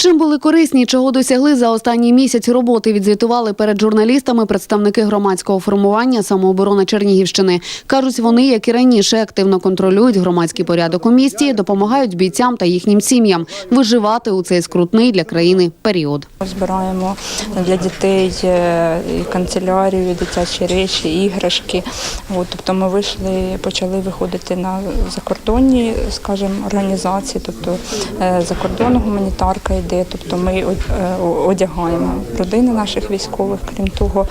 Чим були корисні, чого досягли за останній місяць роботи, відзвітували перед журналістами представники громадського формування самооборони Чернігівщини. Кажуть, вони, як і раніше, активно контролюють громадський порядок у місті, допомагають бійцям та їхнім сім'ям виживати у цей скрутний для країни період. Збираємо для дітей е, канцелярію, дитячі речі, іграшки. От, тобто ми вийшли, почали виходити на закордонні, скажімо, організації, тобто е, за кордону гуманітарка йде, тобто ми е, одягаємо родини наших військових, крім того,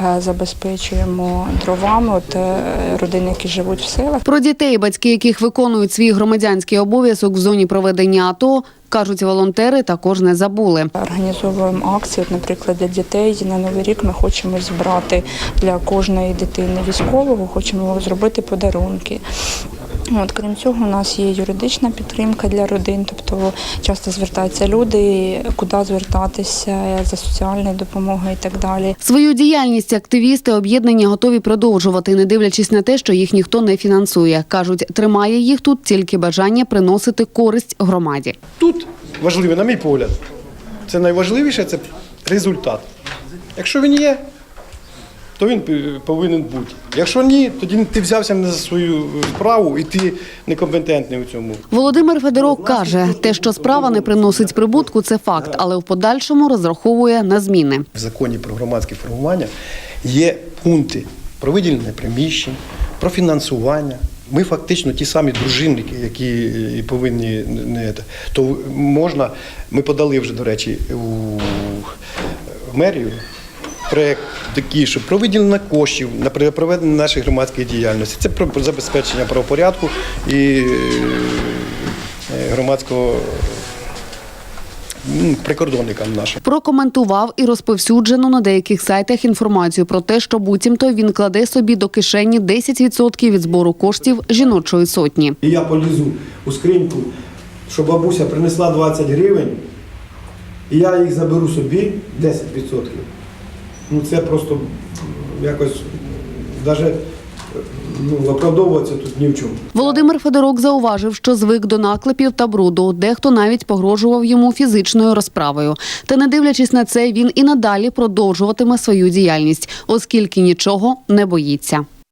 е, забезпечуємо дровами, от е, родини, які живуть в селах. Про дітей, батьки яких виконують свій громадянський обов'язок в зоні проведення АТО, кажуть волонтери, також не забули. Організовуємо акції, наприклад, для дітей на новий рік ми хочемо зібрати для кожної дитини військового, хочемо зробити подарунки. От, крім цього, у нас є юридична підтримка для родин, тобто часто звертаються люди, куди звертатися за соціальною допомогою і так далі. Свою діяльність активісти об'єднання готові продовжувати, не дивлячись на те, що їх ніхто не фінансує. кажуть, тримає їх тут тільки бажання приносити користь громаді. Тут важливо, на мій погляд, це найважливіше це результат. Якщо він є, то він е, повинен бути. Якщо ні, тоді ти взявся не за свою справу і ти некомпетентний у цьому. Володимир Федорок каже, те, що справа не приносить прибутку, це факт, але в подальшому розраховує на зміни. В законі про громадське формування є пункти про виділення приміщень, про фінансування. Ми фактично ті самі дружинники, які повинні не. То можна, ми подали вже, до речі, у в мерію проєкт такий, що про виділення коштів на проведення нашої громадської діяльності. Це про забезпечення правопорядку і е, громадського м, прикордонникам нашим. Прокоментував і розповсюджену на деяких сайтах інформацію про те, що буцімто він кладе собі до кишені 10% від збору коштів жіночої сотні. І я полізу у скриньку, що бабуся принесла 20 гривень, і я їх заберу собі 10%. Ну це просто якось навіть ну, оправдовуватися тут ні в чому. Володимир Федорок зауважив, що звик до наклепів та бруду. Дехто навіть погрожував йому фізичною розправою. Та не дивлячись на це, він і надалі продовжуватиме свою діяльність, оскільки нічого не боїться.